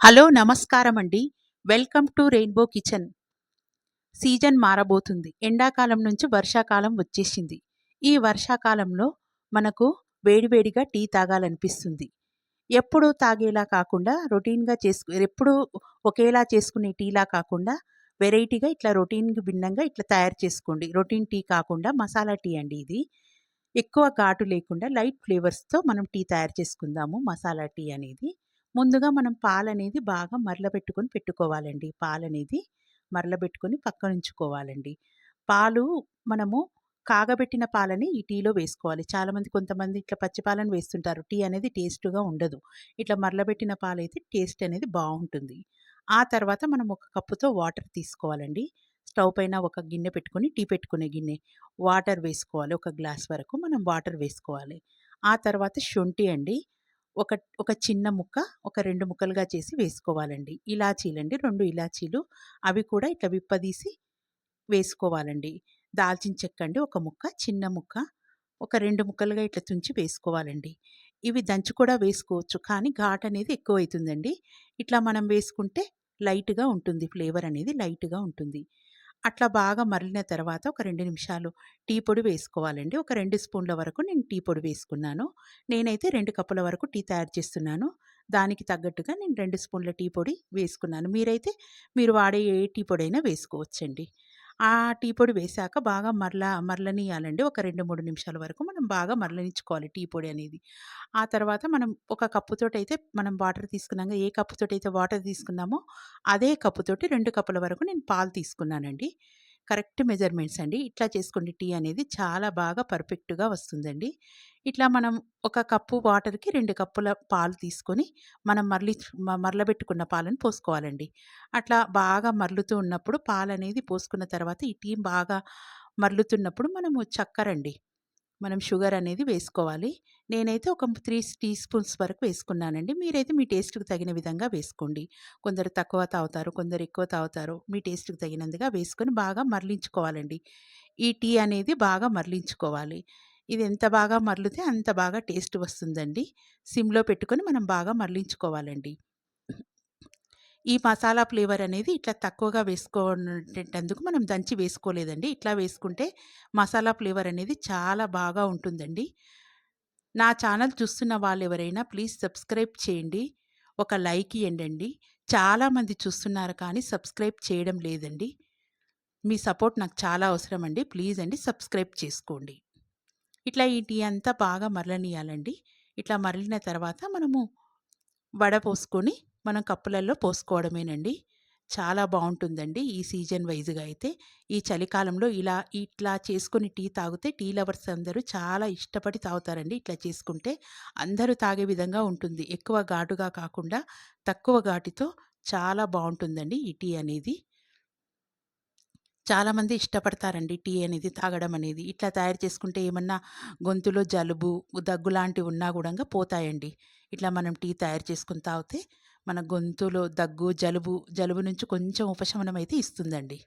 Hello నమస్కారం అండి welcome to rainbow kitchen. Season మారబోతుంది. ఎండాకాలం నుంచి వర్షాకాలం వచ్చేసింది. ఈ వర్షాకాలంలో మనకు వేడివేడిగా టీ తాగాలనిపిస్తుంది. ఎప్పుడూ తాగేలా కాకుండా రొటీన్గా చేసుకు ఎప్పుడూ ఒకేలా చేసుకునే టీలా కాకుండా వెరైటీగా ఇట్లా రొటీన్కి భిన్నంగా ఇట్లా తయారు చేసుకోండి. రొటీన్ టీ కాకుండా మసాలా టీ అండి ఇది. ఎక్కువ ఘాటు లేకుండా లైట్ ఫ్లేవర్స్తో మనం టీ తయారు చేసుకుందాము. మసాలా టీ అనేది. ముందుగా మనం పాలనేది బాగా మరలబెట్టుకొని పెట్టుకోవాలండి. పాలనేది మరలబెట్టుకొని పక్కనుంచుకోవాలండి పాలు మనము కాగబెట్టిన పాలని ఈ టీలో వేసుకోవాలి. చాలామంది కొంతమంది ఇట్లా పచ్చి పాలను వేస్తుంటారు. టీ అనేది టేస్ట్గా ఉండదు. ఇట్లా మరలబెట్టిన పాలు అయితే టేస్ట్ అనేది బాగుంటుంది. ఆ తర్వాత మనం ఒక కప్పుతో వాటర్ తీసుకోవాలండి. స్టవ్ పైన ఒక గిన్నె పెట్టుకొని టీ పెట్టుకునే గిన్నె వాటర్ వేసుకోవాలి. ఒక గ్లాస్ వరకు మనం వాటర్ వేసుకోవాలి. ఆ తర్వాత శొంఠి అండి. ఒక ఒక చిన్న ముక్క ఒక రెండు ముక్కలుగా చేసి వేసుకోవాలండి. ఇలాచీలండి రెండు ఇలాచీలు. అవి కూడా ఇట్లా విప్పదీసి వేసుకోవాలండి. దాల్చిన చెక్క అండి ఒక ముక్క చిన్న ముక్క ఒక రెండు ముక్కలుగా ఇట్లా తుంచి వేసుకోవాలండి. ఇవి దంచి కూడా వేసుకోవచ్చు కానీ ఘాట్ అనేది ఎక్కువ అవుతుందండి ఇట్లా మనం వేసుకుంటే లైట్గా ఉంటుంది ఫ్లేవర్ అనేది లైట్గా ఉంటుంది. అట్లా బాగా మరిలిన తర్వాత ఒక రెండు నిమిషాలు టీ పొడి వేసుకోవాలండి. ఒక రెండు స్పూన్ల వరకు నేను టీ పొడి వేసుకున్నాను. నేనైతే రెండు కప్పుల వరకు టీ తయారు చేస్తున్నాను. దానికి తగ్గట్టుగా నేను రెండు స్పూన్ల టీ పొడి వేసుకున్నాను. మీరైతే మీరు వాడే ఏ టీ పొడి అయినా వేసుకోవచ్చండి. ఆ టీ పొడి వేశాక బాగా మరల మరలనియాలండి ఒక రెండు మూడు నిమిషాల వరకు మనం బాగా మరలనిచ్చుకోవాలి టీ పొడి అనేది. ఆ తర్వాత మనం ఒక కప్పుతోటి అయితే మనం వాటర్ తీసుకున్నాక ఏ కప్పుతోటి అయితే వాటర్ తీసుకున్నామో అదే కప్పుతోటి రెండు కప్పుల వరకు నేను పాలు తీసుకున్నానండి. కరెక్ట్ మెజర్మెంట్స్ అండి. ఇట్లా చేసుకోండి టీ అనేది చాలా బాగా పర్ఫెక్ట్గా వస్తుందండి. ఇట్లా మనం ఒక కప్పు వాటర్కి రెండు కప్పుల పాలు తీసుకొని మనం మరలి మరలబెట్టుకున్న పాలను పోసుకోవాలండి. అట్లా బాగా మరలుతూ ఉన్నప్పుడు పాలు అనేది పోసుకున్న తర్వాత ఈ టీ బాగా మరలుతున్నప్పుడు మనము చక్కెర అండి. మనం షుగర్ అనేది వేసుకోవాలి. నేనైతే ఒక త్రీ టీ స్పూన్స్ వరకు వేసుకున్నానండి. మీరైతే మీ టేస్ట్కి తగిన విధంగా వేసుకోండి. కొందరు తక్కువ తాగుతారు కొందరు ఎక్కువ తాగుతారు. మీ టేస్ట్కి తగినందుగా వేసుకొని బాగా మరలించుకోవాలండి. ఈ టీ అనేది బాగా మరలించుకోవాలి. ఇది ఎంత బాగా మరలితే అంత బాగా టేస్ట్ వస్తుందండి. సిమ్లో పెట్టుకొని మనం బాగా మరలించుకోవాలండి. ఈ మసాలా ఫ్లేవర్ అనేది ఇట్లా తక్కువగా వేసుకోనేటందుకు మనం దంచి వేసుకోలేదండి. ఇట్లా వేసుకుంటే మసాలా ఫ్లేవర్ అనేది చాలా బాగా ఉంటుందండి. నా ఛానల్ చూస్తున్న వాళ్ళు ఎవరైనా ప్లీజ్ సబ్స్క్రైబ్ చేయండి. ఒక లైక్ ఇవ్వండి చాలామంది చూస్తున్నారు కానీ సబ్స్క్రైబ్ చేయడం లేదండి. మీ సపోర్ట్ నాకు చాలా అవసరం అండి. ప్లీజ్ అండి సబ్స్క్రైబ్ చేసుకోండి. ఇట్లా ఈ టీ అంతా బాగా మరలనియాలండి ఇట్లా మరలిన తర్వాత మనము వడ పోసుకొని మనం కప్పులలో పోసుకోవడమేనండి. చాలా బాగుంటుందండి ఈ సీజన్ వైజ్గా అయితే. ఈ చలికాలంలో ఇలా ఇట్లా చేసుకొని టీ తాగితే టీ లవర్స్ అందరూ చాలా ఇష్టపడి తాగుతారండి ఇట్లా చేసుకుంటే. అందరూ తాగే విధంగా ఉంటుంది. ఎక్కువ ఘాటుగా కాకుండా తక్కువ ఘాటితో చాలా బాగుంటుందండి ఈ టీ అనేది. చాలామంది ఇష్టపడతారండి టీ అనేది తాగడం అనేది. ఇట్లా తయారు చేసుకుంటే ఏమన్నా గొంతులో జలుబు దగ్గు లాంటివి ఉన్నా కూడా పోతాయండి. ఇట్లా మనం టీ తయారు చేసుకుని తాగితే మన గొంతులో దగ్గు జలుబు జలుబు నుంచి కొంచెం ఉపశమనం అయితే ఇస్తుందండి.